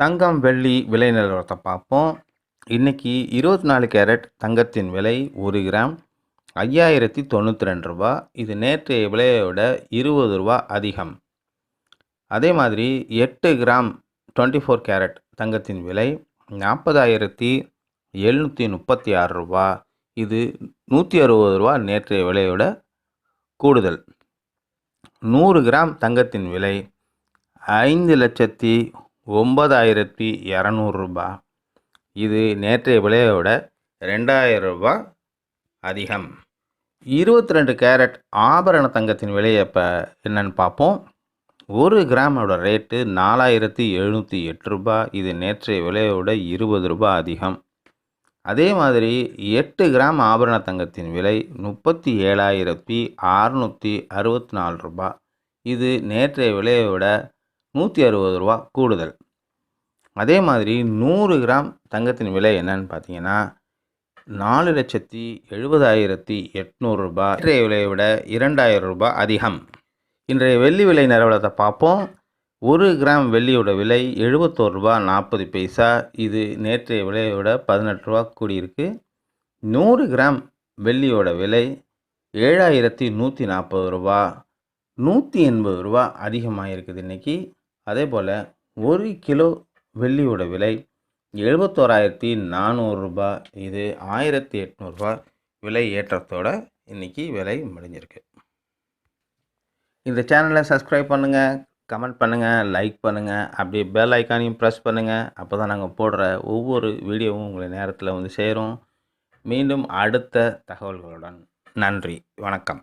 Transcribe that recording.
தங்கம் வெள்ளி விலை நிலவரத்தை பார்ப்போம். இன்றைக்கி இருபத்தி நாலு கேரட் தங்கத்தின் விலை ஒரு கிராம் ஐயாயிரத்தி தொண்ணூற்றி ரெண்டு ரூபா. இது நேற்றைய விலையை விட இருபது ரூபா அதிகம். அதே மாதிரி எட்டு கிராம் டுவெண்ட்டி ஃபோர் கேரட் தங்கத்தின் விலை நாற்பதாயிரத்தி எழுநூற்றி முப்பத்தி ஆறு ரூபா. இது நூற்றி அறுபது ரூபா நேற்றைய விலையோட கூடுதல். நூறு கிராம் தங்கத்தின் விலை ஐந்து லட்சத்தி ஒன்பதாயிரத்தி இரநூறுபா இது நேற்றைய விலையோட ரெண்டாயிரம் ரூபா அதிகம். இருபத்தி ரெண்டு கேரட் ஆபரண தங்கத்தின் விலை இப்போ என்னென்னு பார்ப்போம். ஒரு கிராமோட ரேட்டு நாலாயிரத்தி எழுநூற்றி எட்டு ரூபா. இது நேற்றைய விலையோட இருபது ரூபாய் அதிகம். அதே மாதிரி எட்டு கிராம் ஆபரண தங்கத்தின் விலை முப்பத்தி ஏழாயிரத்தி அறுநூற்றி அறுபத்தி நாலு ரூபாய் இது நேற்றைய விலையை விட நூற்றி அறுபது ரூபா கூடுதல். அதே மாதிரி நூறு கிராம் தங்கத்தின் விலை என்னன்னு பார்த்தீங்கன்னா நாலு லட்சத்தி எழுபதாயிரத்தி எட்நூறுரூபா இன்றைய விலையை விட இரண்டாயிரம் ரூபாய் அதிகம். இன்றைய வெள்ளி விலை நிலவரத்தை பார்ப்போம். ஒரு கிராம் வெள்ளியோட விலை எழுபத்தோரு ரூபா நாற்பது பைசா. இது நேற்றைய விலையை விட பதினெட்டு ரூபா கூடியிருக்கு. நூறு கிராம் வெள்ளியோட விலை ஏழாயிரத்தி நூற்றி நாற்பது ரூபா. நூற்றி எண்பது ரூபா அதிகமாக இருக்குது இன்றைக்கி அதே போல் ஒரு கிலோ வெள்ளியோட விலை எழுபத்தோராயிரத்தி நானூறுரூபா இது ஆயிரத்தி எட்நூறுபா விலை ஏற்றத்தோட இன்றைக்கி விலை முடிஞ்சிருக்கு. இந்த சேனலை சப்ஸ்கிரைப் பண்ணுங்கள் கமெண்ட் பண்ணுங்கள் லைக் பண்ணுங்கள் அப்படியே பெல் ஐக்கானையும் ப்ரெஸ் பண்ணுங்கள் அப்போ தான் நாங்கள் போடுற ஒவ்வொரு வீடியோவும் உங்களை நேரத்தில் வந்து சேரும். மீண்டும் அடுத்த தகவல்களுடன். நன்றி வணக்கம்.